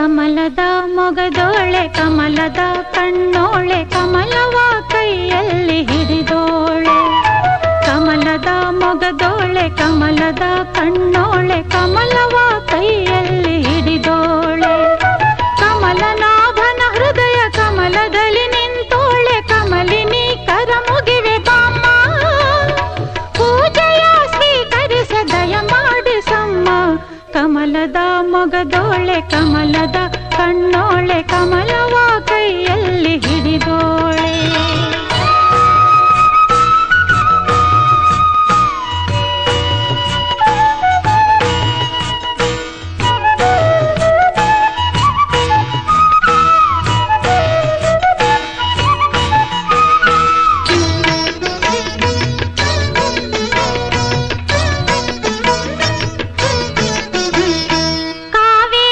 ಕಮಲದ ಮೊಗದೋಳೆ ಕಮಲದ ಕಣ್ಣೋಳೆ ಕಮಲವ ಕೈಯಲ್ಲಿ ಹಿಡಿದೋಳೆ. ಕಮಲದ ಮೊಗದೋಳೆ ಕಮಲದ ಕಣ್ಣೋಳೆ ಕಮಲವ ಕಮಲದ ಮೊಗದೋಳೆ ಕಮಲದ ಕಣ್ಣೋಳೆ ಕಮಲವ ಕೈಯಲ್ಲಿ ಹಿಡಿದೋ